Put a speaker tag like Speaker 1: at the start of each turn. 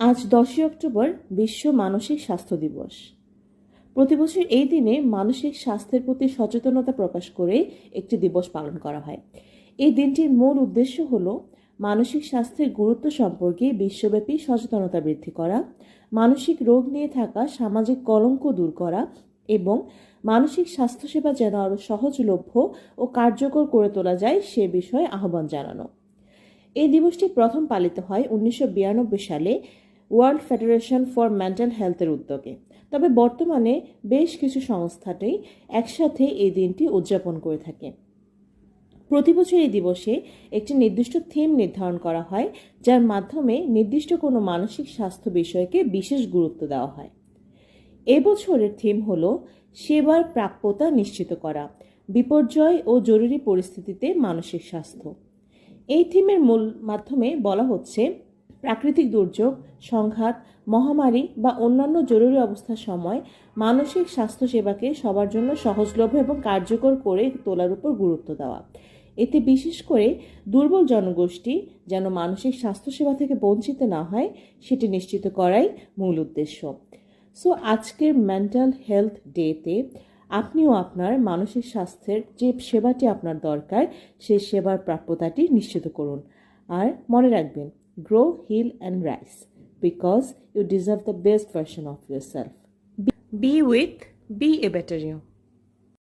Speaker 1: আজ দশই অক্টোবর বিশ্ব মানসিক স্বাস্থ্য দিবস। প্রতি বছর এই দিনে মানসিক স্বাস্থ্যের প্রতি সচেতনতা প্রকাশ করে একটি দিবস পালন করা হয়। এই দিনটির মূল উদ্দেশ্য হল মানসিক স্বাস্থ্যের গুরুত্ব সম্পর্কে বিশ্বব্যাপী সচেতনতা বৃদ্ধি করা, মানসিক রোগ নিয়ে থাকা সামাজিক কলঙ্ক দূর করা এবং মানসিক স্বাস্থ্যসেবা যেন আরও সহজলভ্য ও কার্যকর করে তোলা যায় সে বিষয়ে আহ্বান জানানো। এই দিবসটি প্রথম পালিত হয় উনিশশো বিরানব্বই সালে ওয়ার্ল্ড ফেডারেশন ফর মেন্টাল হেলথের উদ্যোগে। তবে বর্তমানে বেশ কিছু সংস্থাটি একসাথে এই দিনটি উদযাপন করে থাকে। প্রতি বছর এই দিবসে একটি নির্দিষ্ট থিম নির্ধারণ করা হয়, যার মাধ্যমে নির্দিষ্ট কোনো মানসিক স্বাস্থ্য বিষয়কে বিশেষ গুরুত্ব দেওয়া হয়। এবছরের থিম হল সেবার প্রাপ্যতা নিশ্চিত করা, বিপর্যয় ও জরুরি পরিস্থিতিতে মানসিক স্বাস্থ্য। এই থিমের মূল মাধ্যমে বলা হচ্ছে প্রাকৃতিক দুর্যোগ, সংঘাত, মহামারী বা অন্যান্য জরুরি অবস্থার সময় মানসিক স্বাস্থ্য সেবাকে সবার জন্য সহজলভ্য এবং কার্যকর করে তোলার উপর গুরুত্ব দেওয়া। এতে বিশেষ করে দুর্বল জনগোষ্ঠী যেন মানসিক স্বাস্থ্যসেবা থেকে বঞ্চিত না হয়, সেটি নিশ্চিত করাই মূল উদ্দেশ্য। সো আজকের মেন্টাল হেলথ ডেতে আপনিও আপনার মানসিক স্বাস্থ্যের যে সেবাটি আপনার দরকার, সেই সেবার প্রাপ্যতাটি নিশ্চিত করুন। আর মনে রাখবেন grow heal and rise because you deserve the best version of yourself be with be a better you